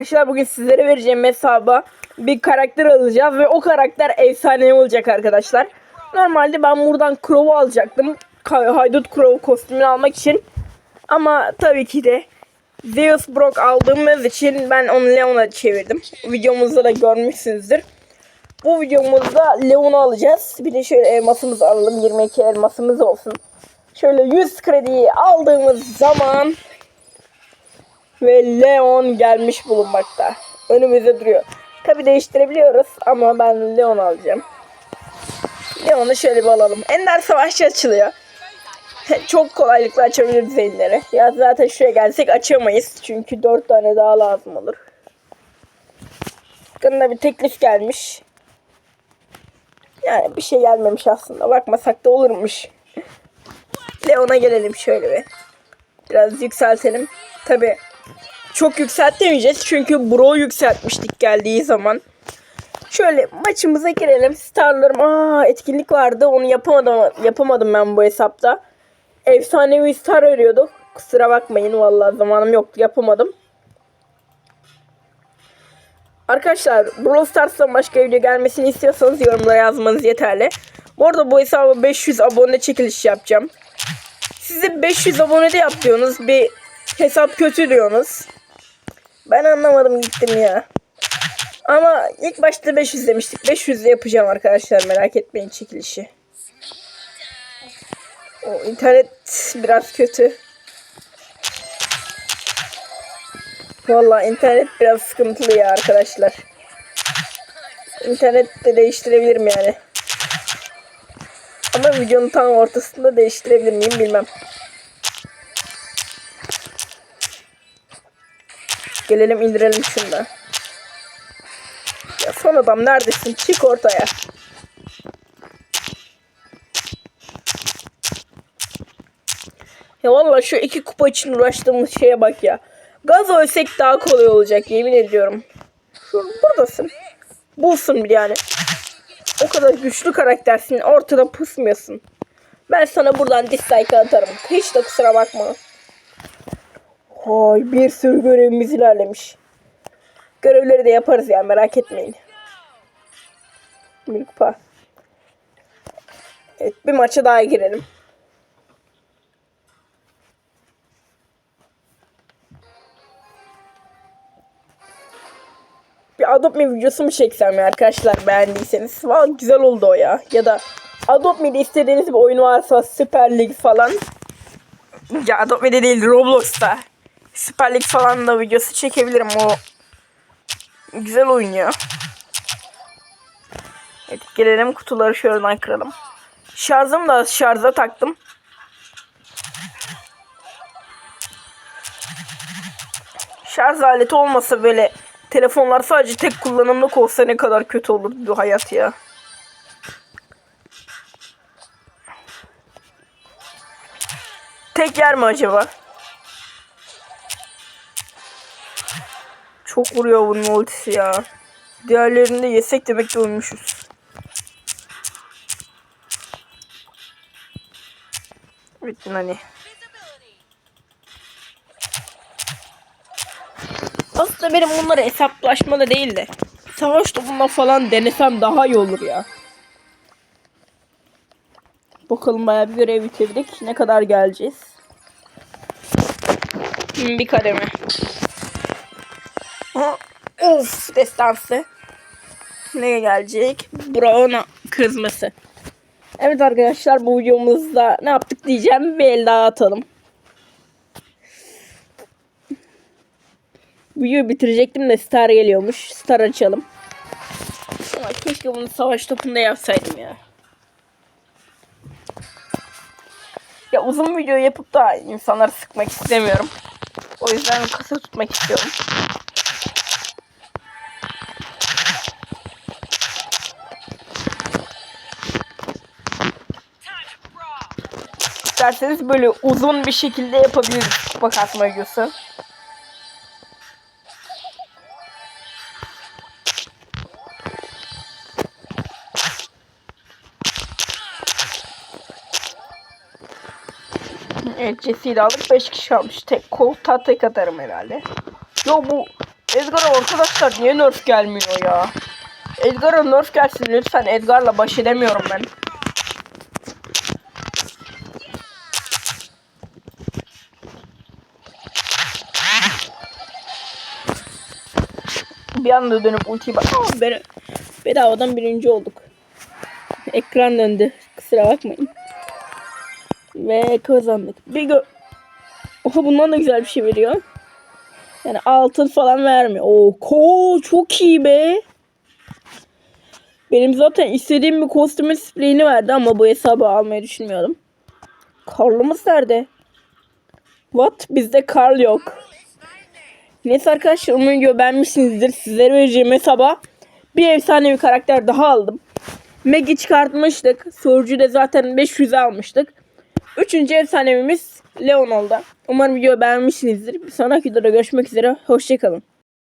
Arkadaşlar bugün sizlere vereceğim hesaba bir karakter alacağız ve o karakter efsane olacak arkadaşlar. Normalde ben buradan Crow'u alacaktım. Haydut Crow kostümünü almak için. Ama tabii ki de Zeus Brock aldığımız için ben onu Leon'a çevirdim. Videomuzda da görmüşsünüzdür. Bu videomuzda Leon'u alacağız. Bir de şöyle elmasımızı alalım. 22 elmasımız olsun. Şöyle 100 krediyi aldığımız zaman ve Leon gelmiş bulunmakta. Önümüzde duruyor. Tabi değiştirebiliyoruz ama ben Leon alacağım. Leon'u şöyle bir alalım. Ender Savaşçı açılıyor. Çok kolaylıkla açabiliriz zeynleri. Ya zaten şuraya gelsek açamayız. Çünkü 4 tane daha lazım olur. Hakkında bir teklif gelmiş. Yani bir şey gelmemiş aslında. Bakmasak da olurmuş. Leon'a gelelim şöyle bir. Biraz yükseltelim. Tabi çok yükseltemeyeceğiz çünkü bro yükseltmiştik geldiği zaman. Şöyle maçımıza girelim. Starlarım aa etkinlik vardı. Onu yapamadım yapamadım ben bu hesapta. Efsanevi star arıyorduk. Kusura bakmayın vallahi zamanım yoktu yapamadım. Arkadaşlar Brawl Stars'tan başka video gelmesini istiyorsanız yorumlara yazmanız yeterli. Bu arada bu hesaba 500 abone çekiliş yapacağım. Size 500 abone de yap diyorsunuz. Bir hesap kötü diyorsunuz. Ben anlamadım gittim ya. Ama ilk başta 500 demiştik. 500 de yapacağım arkadaşlar merak etmeyin çekilişi. O internet biraz kötü. Vallahi internet biraz sıkıntılı ya arkadaşlar. İnternet de değiştirebilirim yani. Ama videonun tam ortasında değiştirebilir miyim bilmem. Gelelim indirelim şunu. Ya son adam neredesin? Çık ortaya. Ya vallahi şu iki kupa için uğraştığımız şeye bak ya. Gaz ölsek daha kolay olacak yemin ediyorum. Şu buradasın. Bulsun bir yani. O kadar güçlü karaktersin. Ortada pısmıyorsun. Ben sana buradan dislike atarım. Hiç de kusura bakma. Hay bir sürü görevimiz ilerlemiş. Görevleri de yaparız ya merak etmeyin. Bir kupa. Evet bir maça daha girelim. Bir Adopt Me videosu mu çeksem ya arkadaşlar beğendiyseniz. Valla güzel oldu o ya. Ya da Adopt Me'de istediğiniz bir oyun varsa Süper Lig falan. Ya Adopt Me'de değil Roblox'ta. Süper Lig falan da videosu çekebilirim o. Güzel ya. Evet gelelim kutuları şuradan kıralım. Şarjım da şarja taktım. Şarj aleti olmasa böyle telefonlar sadece tek kullanımlık olsa ne kadar kötü olur bu hayat ya. Tek yer mi acaba? Çok vuruyor bunun ultisi ya. Diğerlerini de yesek demek ki ölmüşüz. Bittin hani. Aslında benim bunları hesaplaşmada değil de savaş topunda falan denesem daha iyi olur ya. Bakalım bayağı bir görev bitirdik. Ne kadar geleceğiz? Hmm, Bir kademe. Of destansı. Ne gelecek? Brown kızması. Evet arkadaşlar bu videomuzda ne yaptık diyeceğim. Bir el daha atalım. Videoyu bitirecektim de Star geliyormuş. Star açalım. Ama keşke bunu savaş topunda yapsaydım ya. Ya uzun video yapıp da insanları sıkmak istemiyorum. O yüzden kısa tutmak istiyorum. İsterseniz böyle uzun bir şekilde yapabiliriz kupa kasma videosu. Evet Jesse'yi de aldık 5 kişi almış. Tek koltuğa tek atarım herhalde. Yo bu Edgar'a arkadaşlar niye nerf gelmiyor ya? Edgar'a nerf gelsin lütfen. Edgar'la baş edemiyorum ben. Bir anda dönüp ultiyi bak. Aa, bedavadan birinci olduk. Ekran döndü. Kusura bakmayın. Ve kazandık. Bir gö... Oha bundan da güzel bir şey veriyor. Yani altın falan vermiyor. Oo, ko çok iyi be. Benim zaten istediğim bir kostümün spreyini verdi ama bu hesabı almayı düşünmüyordum. Karlımız nerede? What? Bizde Karl yok. Neyse arkadaşlar umarım video beğenmişsinizdir. Sizlere vereceğim hesaba bir efsanevi karakter daha aldım. Meg'i çıkartmıştık. Sorucu da zaten 500'e almıştık. Üçüncü efsanevimiz Leon oldu. Umarım video beğenmişsinizdir. Bir sonraki videoda görüşmek üzere. Hoşçakalın.